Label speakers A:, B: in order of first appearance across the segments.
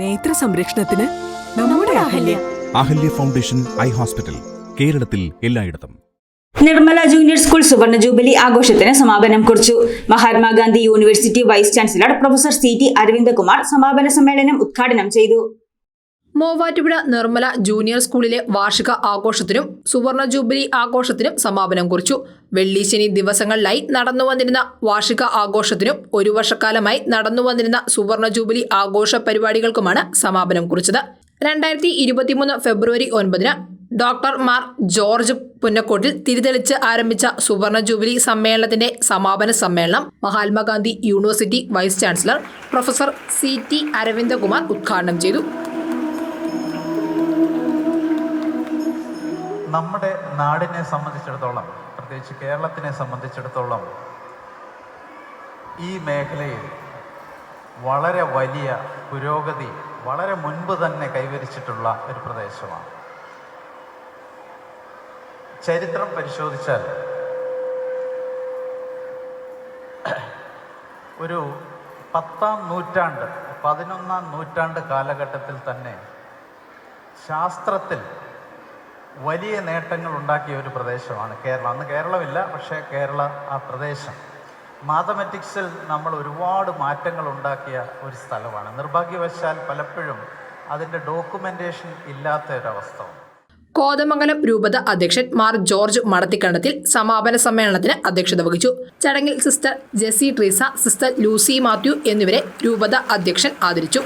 A: നേത്ര സംരക്ഷണത്തിന് നമ്മുടെ Ahalya.
B: Ahalya foundation eye hospital കേരളത്തിൽ എല്ലായിടത്തും.
C: നിർമ്മല ജൂനിയർ സ്കൂൾ സുവർണ ജൂബിലി ആഘോഷത്തിന് സമാപനം കുറിച്ചു. Mahatma Gandhi university vice chancellor professor C T Aravindakumar സമാപന സമ്മേളനം ഉദ്ഘാടനം ചെയ്തു.
D: മൂവാറ്റുപുഴ നിർമ്മല ജൂനിയർ സ്കൂളിലെ വാർഷിക ആഘോഷത്തിനും സുവർണ ജൂബിലി ആഘോഷത്തിനും സമാപനം കുറിച്ചു. വെള്ളി ശനി ദിവസങ്ങളിലായി നടന്നു വന്നിരുന്ന വാർഷിക ആഘോഷത്തിനും ഒരു വർഷക്കാലമായി നടന്നുവന്നിരുന്ന സുവർണ ജൂബിലി ആഘോഷ പരിപാടികൾക്കുമാണ് സമാപനം കുറിച്ചത്. രണ്ടായിരത്തി ഇരുപത്തിമൂന്ന് ഫെബ്രുവരി ഒൻപതിന് ഡോക്ടർ മാർ ജോർജ് പുന്നക്കോട്ടിൽ തിരിതെളിച്ച് ആരംഭിച്ച സുവർണ ജൂബിലി സമ്മേളനത്തിന്റെ സമാപന സമ്മേളനം Mahatma Gandhi university vice chancellor professor C T Aravindakumar ഉദ്ഘാടനം ചെയ്തു.
E: നമ്മുടെ നാടിനെ സംബന്ധിച്ചിടത്തോളം പ്രത്യേകിച്ച് കേരളത്തിനെ സംബന്ധിച്ചിടത്തോളം ഈ മേഖലയിൽ വളരെ വലിയ പുരോഗതി വളരെ മുൻപ് തന്നെ കൈവരിച്ചിട്ടുള്ള ഒരു പ്രദേശമാണ്. ചരിത്രം പരിശോധിച്ചാൽ ഒരു പത്താം നൂറ്റാണ്ട് പതിനൊന്നാം നൂറ്റാണ്ട് കാലഘട്ടത്തിൽ തന്നെ ശാസ്ത്രത്തിൽ വലിയ നേട്ടങ്ങൾ ഉണ്ടാക്കിയ ഒരു പ്രദേശമാണ് കേരളം. അന്ന് കേരളമില്ല പക്ഷേ കേരള ആ പ്രദേശം. മാത്തമെറ്റിക്സിൽ നമ്മൾ ഒരുപാട് മാറ്റങ്ങൾ ഉണ്ടാക്കിയ ഒരു സ്ഥലമാണ്. നിർഭാഗ്യവശാൽ പലപ്പോഴും അതിന്റെ ഡോക്യുമെന്റേഷൻ ഇല്ലാത്ത ഒരവസ്ഥ
D: കോതമംഗലം രൂപത അധ്യക്ഷൻ മാർ ജോർജ് മടത്തിക്കണ്ടത്തിൽ സമാപന സമ്മേളനത്തിന് അധ്യക്ഷത വഹിച്ചു. ചടങ്ങിൽ സിസ്റ്റർ ജെസി ട്രീസ സിസ്റ്റർ ലൂസി മാത്യു എന്നിവരെ രൂപത അധ്യക്ഷൻ ആദരിച്ചു.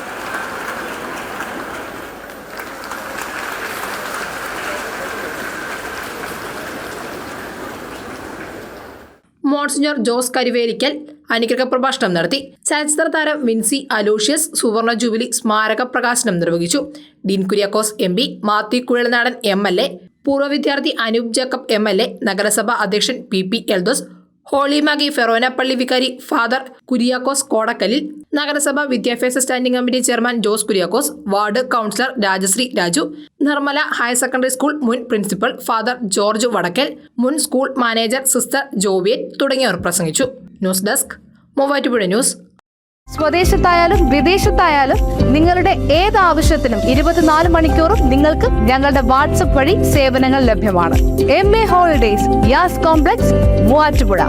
D: മോൺസിഞ്ഞോർ ജോസ് കരിവേലിക്കൽ അനുഗ്രഹ പ്രഭാഷണം നടത്തി. ചലച്ചിത്ര താരം വിൻസി അലോഷ്യസ് സുവർണ ജൂബിലി സ്മാരക പ്രകാശനം നിർവഹിച്ചു. Dean Kuriakose M P Mathew Kuzhalnadan M L A പൂർവ വിദ്യാർത്ഥി Anoop Jacob M L A നഗരസഭാ അധ്യക്ഷൻ P P Eldhose holy Magi forane പള്ളി വികാരി ഫാദർ കുര്യാക്കോസ് കോടക്കലിൽ നഗരസഭാ വിദ്യാഭ്യാസ standing committee chairman Jose Kuriakose ward councillor Rajasree Raju Nirmala higher secondary school മുൻ principal father George Vadakkal മുൻ സ്കൂൾ മാനേജർ സിസ്റ്റർ ജോവിയൻ തുടങ്ങിയവർ പ്രസംഗിച്ചു. News desk Muvattupuzha news.
F: സ്വദേശത്തായാലും വിദേശത്തായാലും നിങ്ങളുടെ ഏത് ആവശ്യത്തിനും ഇരുപത്തിനാല് മണിക്കൂറും നിങ്ങൾക്ക് ഞങ്ങളുടെ വാട്സപ്പ് വഴി സേവനങ്ങൾ ലഭ്യമാണ്. M A holidays Yas complex Muvattupuzha.